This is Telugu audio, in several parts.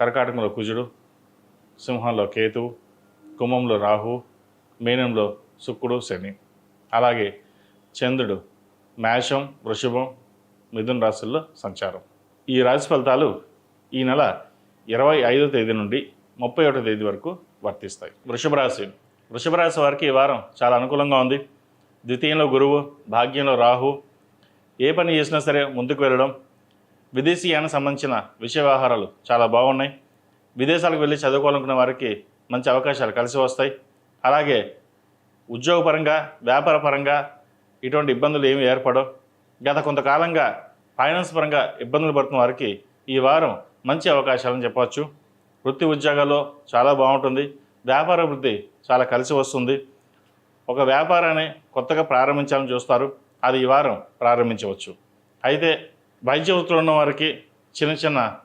కర్కాటకంలో కుజుడు సింహంలో కేతువు కుంభంలో రాహు మీనంలో శుక్రుడు శని. అలాగే చంద్రుడు మేషం వృషభం మిథున రాశుల్లో సంచారం. ఈ రాశి ఫలితాలు ఈ నెల ఇరవై ఐదో తేదీ నుండి ముప్పై ఒకటో తేదీ వరకు వర్తిస్తాయి. వృషభ రాశి వృషభ రాశి వారికి ఈ వారం చాలా అనుకూలంగా ఉంది. ద్వితీయంలో గురువు భాగ్యంలో రాహు. ఏ పని చేసినా సరే ముందుకు వెళ్ళడం విదేశీయానికి సంబంధించిన విషయ వ్యవహారాలు చాలా బాగున్నాయి. విదేశాలకు వెళ్ళి చదువుకోవాలనుకున్న వారికి మంచి అవకాశాలు కలిసి వస్తాయి. అలాగే ఉద్యోగపరంగా వ్యాపారపరంగా ఇటువంటి ఇబ్బందులు ఏమి ఏర్పడవు. గత కొంతకాలంగా ఫైనాన్స్ పరంగా ఇబ్బందులు పడుతున్న వారికి ఈ వారం మంచి అవకాశాలని చెప్పవచ్చు. వృత్తి ఉద్యోగాల్లో చాలా బాగుంటుంది. వ్యాపార వృద్ధి చాలా కలిసి వస్తుంది. ఒక వ్యాపారాన్ని కొత్తగా ప్రారంభించాలని చూస్తారు. అది ఈ వారం ప్రారంభించవచ్చు. అయితే వైద్య వృత్తిలో ఉన్న వారికి చిన్న చిన్న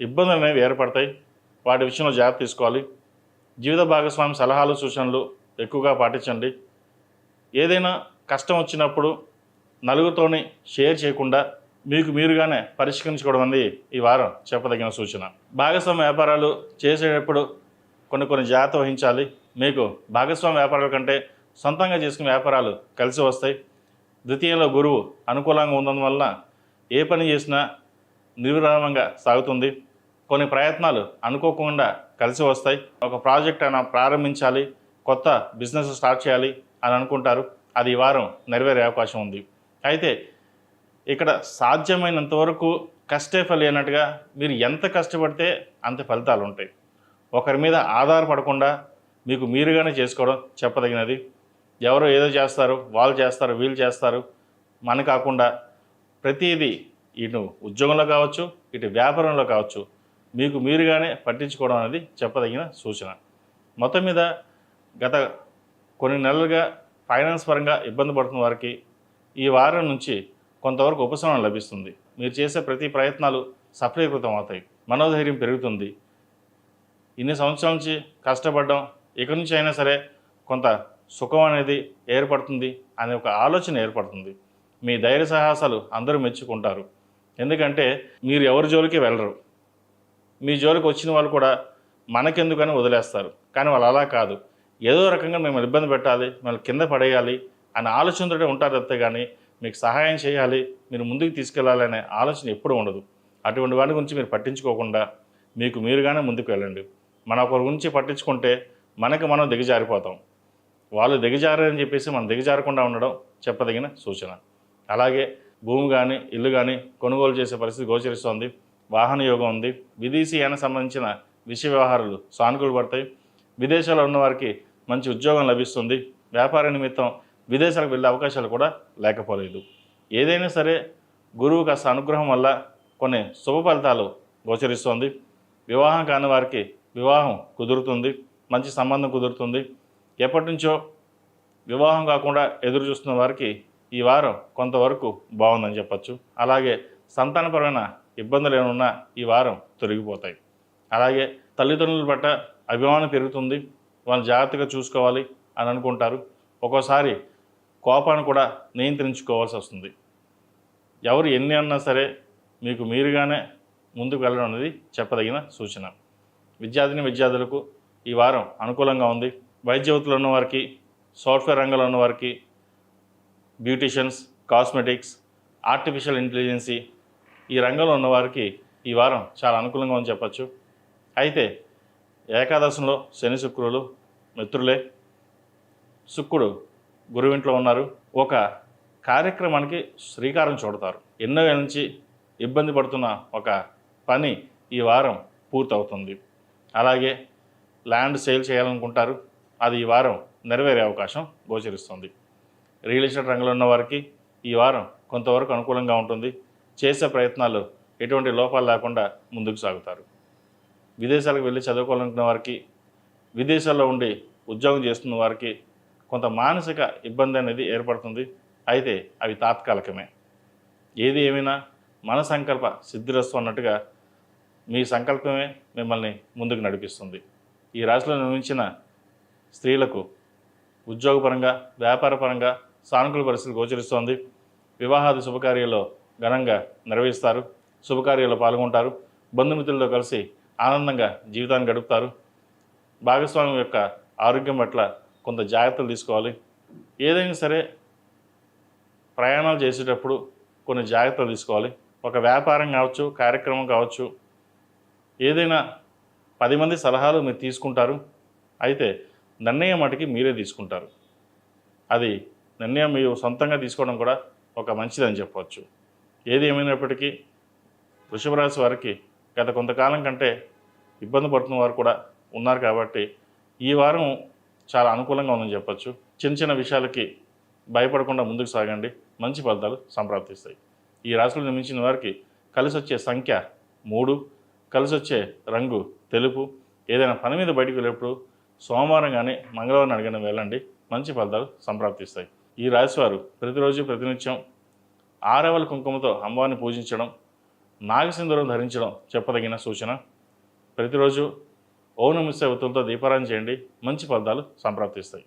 ఇబ్బందులు అనేవి ఏర్పడతాయి. వాటి విషయంలో జాగ్రత్త తీసుకోవాలి. జీవిత భాగస్వామి సలహాలు సూచనలు ఎక్కువగా పాటించండి. ఏదైనా కష్టం వచ్చినప్పుడు నలుగురితోని షేర్ చేయకుండా మీకు మీరుగానే పరిష్కరించుకోవడం అనేది ఈ వారం చెప్పదగిన సూచన. భాగస్వామి వ్యాపారాలు చేసేటప్పుడు కొన్ని కొన్ని జాగ్రత్త వహించాలి. మీకు భాగస్వామి వ్యాపారాల కంటే సొంతంగా చేసుకునే వ్యాపారాలు కలిసి వస్తాయి. ద్వితీయంలో గురువు అనుకూలంగా ఉన్నందువలన ఏ పని చేసినా నిర్విరామంగా సాగుతుంది. కొన్ని ప్రయత్నాలు అనుకోకుండా కలిసి వస్తాయి. ఒక ప్రాజెక్ట్ అయినా ప్రారంభించాలి. కొత్త బిజినెస్ స్టార్ట్ చేయాలి అని అనుకుంటారు. అది ఈ వారం నెరవేరే అవకాశం ఉంది. అయితే ఇక్కడ సాధ్యమైనంత వరకు కష్టే ఫలి అన్నట్టుగా మీరు ఎంత కష్టపడితే అంత ఫలితాలు ఉంటాయి. ఒకరి మీద ఆధారపడకుండా మీకు మీరుగానే చేసుకోవడం చెప్పదగినది. ఎవరో ఏదో చేస్తారు వాళ్ళు చేస్తారు వీళ్ళు చేస్తారు. మన కాకుండా ప్రతిదీ ఇటు ఉద్యోగంలో కావచ్చు ఇటు వ్యాపారంలో కావచ్చు మీకు మీరుగానే పట్టించుకోవడం అనేది చెప్పదగిన సూచన. మొత్తం మీద గత కొన్ని నెలలుగా ఫైనాన్స్ పరంగా ఇబ్బంది పడుతున్న వారికి ఈ వారం నుంచి కొంతవరకు ఉపశమనం లభిస్తుంది. మీరు చేసే ప్రతి ప్రయత్నాలు సఫలీకృతం అవుతాయి. మనోధైర్యం పెరుగుతుంది. ఇన్ని సంవత్సరాల నుంచి కష్టపడడం ఇక నుంచి అయినా సరే కొంత సుఖం అనేది ఏర్పడుతుంది అనే ఒక ఆలోచన ఏర్పడుతుంది. మీ ధైర్య సాహసాలు అందరూ మెచ్చుకుంటారు. ఎందుకంటే మీరు ఎవరి జోలికి వెళ్ళరు. మీ జోలికి వచ్చిన వాళ్ళు కూడా మనకెందుకని వదిలేస్తారు. కానీ వాళ్ళు అలా కాదు. ఏదో రకంగా మిమ్మల్ని ఇబ్బంది పెట్టాలి మిమ్మల్ని కింద పడేయాలి అనే ఆలోచనతోనే ఉంటారు అంతే కానీ మీకు సహాయం చేయాలి మీరు ముందుకు తీసుకెళ్ళాలి అనే ఆలోచన ఎప్పుడూ ఉండదు. అటువంటి వాటి గురించి మీరు పట్టించుకోకుండా మీకు మీరుగానే ముందుకు వెళ్ళండి. మన ఒకరి గురించి పట్టించుకుంటే మనకి మనం దిగజారిపోతాం. వాళ్ళు దిగజారని చెప్పేసి మనం దిగజారకుండా ఉండడం చెప్పదగిన సూచన. అలాగే భూమి కానీ ఇల్లు కానీ కొనుగోలు చేసే పరిస్థితి గోచరిస్తోంది. వాహన యోగం ఉంది. విదేశీయానికి సంబంధించిన విషయ వ్యవహారాలు సానుకూలు పడతాయి. విదేశాల్లో ఉన్నవారికి మంచి ఉద్యోగం లభిస్తుంది. వ్యాపార నిమిత్తం విదేశాలకు వెళ్ళే అవకాశాలు కూడా లేకపోలేదు. ఏదైనా సరే గురువు కాస్త అనుగ్రహం వల్ల కొన్ని శుభ ఫలితాలు గోచరిస్తోంది. వివాహం కాని వారికి వివాహం కుదురుతుంది. మంచి సంబంధం కుదురుతుంది. ఎప్పటి నుంచో వివాహం కాకుండా ఎదురు చూస్తున్న వారికి ఈ వారం కొంతవరకు బాగుందని చెప్పచ్చు. అలాగే సంతానపరమైన ఇబ్బందులు ఏమైనా ఈ వారం తొలగిపోతాయి. అలాగే తల్లిదండ్రుల పట్ల అభిమానం పెరుగుతుంది. వాళ్ళు జాగ్రత్తగా చూసుకోవాలి అని అనుకుంటారు. ఒక్కోసారి కోపాన్ని కూడా నియంత్రించుకోవాల్సి వస్తుంది. ఎవరు ఎన్ని అన్నా సరే మీకు మీరుగానే ముందుకు వెళ్ళడం అనేది చెప్పదగిన సూచన. విద్యార్థిని విద్యార్థులకు ఈ వారం అనుకూలంగా ఉంది. వైద్య వృత్తిలో ఉన్న వారికి సాఫ్ట్వేర్ రంగంలో ఉన్న వారికి బ్యూటిషియన్స్ కాస్మెటిక్స్ ఆర్టిఫిషియల్ ఇంటెలిజెన్సీ ఈ రంగంలో ఉన్నవారికి ఈ వారం చాలా అనుకూలంగా అని చెప్పచ్చు. అయితే ఏకాదశంలో శని శుక్రులు మిత్రులే. శుక్రుడు గురువింట్లో ఉన్నారు. ఒక కార్యక్రమానికి శ్రీకారం చూడతారు. ఎన్నో నుంచి ఇబ్బంది పడుతున్న ఒక పని ఈ వారం పూర్తవుతుంది. అలాగే ల్యాండ్ సేల్ చేయాలనుకుంటారు. అది ఈ వారం నెరవేరే అవకాశం గోచరిస్తుంది. రియల్ ఎస్టేట్ రంగంలో ఉన్న వారికి ఈ వారం కొంతవరకు అనుకూలంగా ఉంటుంది. చేసే ప్రయత్నాలు ఎటువంటి లోపాలు లేకుండా ముందుకు సాగుతారు. విదేశాలకు వెళ్ళి చదువుకోవాలనుకున్న వారికి విదేశాల్లో ఉండి ఉద్యోగం చేస్తున్న వారికి కొంత మానసిక ఇబ్బంది అనేది ఏర్పడుతుంది. అయితే అవి తాత్కాలికమే. ఏది ఏమైనా మన సంకల్ప సిద్ధిరస్తు అన్నట్టుగా మీ సంకల్పమే మిమ్మల్ని ముందుకు నడిపిస్తుంది. ఈ రాశిలో నిర్మించిన స్త్రీలకు ఉద్యోగపరంగా వ్యాపారపరంగా సానుకూల పరిస్థితి గోచరిస్తోంది. వివాహాది శుభకార్యాల్లో ఘనంగా నిర్వహిస్తారు. శుభకార్యాల్లో పాల్గొంటారు. బంధుమిత్రులతో కలిసి ఆనందంగా జీవితాన్ని గడుపుతారు. భాగస్వామి యొక్క ఆరోగ్యం పట్ల కొంత జాగ్రత్తలు తీసుకోవాలి. ఏదైనా సరే ప్రయాణాలు చేసేటప్పుడు కొన్ని జాగ్రత్తలు తీసుకోవాలి. ఒక వ్యాపారం కావచ్చు కార్యక్రమం కావచ్చు ఏదైనా పది మంది సలహాలు మీరు తీసుకుంటారు. అయితే నిర్ణయం మటుకి మీరే తీసుకుంటారు. అది నిర్ణయం మీరు సొంతంగా తీసుకోవడం కూడా ఒక మంచిదని చెప్పవచ్చు ఏది ఏమైనప్పటికీ వృషభరాశి వారికి గత కొంతకాలం కంటే ఇబ్బంది పడుతున్న వారు కూడా ఉన్నారు కాబట్టి ఈ వారం చాలా అనుకూలంగా ఉందని చెప్పచ్చు. చిన్న చిన్న విషయాలకి భయపడకుండా ముందుకు సాగండి. మంచి ఫలితాలు సంప్రాప్తిస్తాయి. ఈ రాశులు నిర్మించిన వారికి కలిసి వచ్చే సంఖ్య మూడు కలిసి వచ్చే రంగు తెలుపు. ఏదైనా పని మీద బయటికి వెళ్ళేప్పుడు సోమవారం కానీ మంగళవారం అడిగిన వెళ్ళండి. మంచి ఫలితాలు సంప్రాప్తిస్తాయి. ఈ రాశివారు ప్రతిరోజు ప్రతినిత్యం ఆరవల కుంకుమతో అమ్మవారిని పూజించడం నాగసింధూరం ధరించడం చెప్పదగిన సూచన. ప్రతిరోజు ఓం ఒత్తులతో దీపారాయణ చేయండి. మంచి ఫలితాలు సంప్రాప్తిస్తాయి.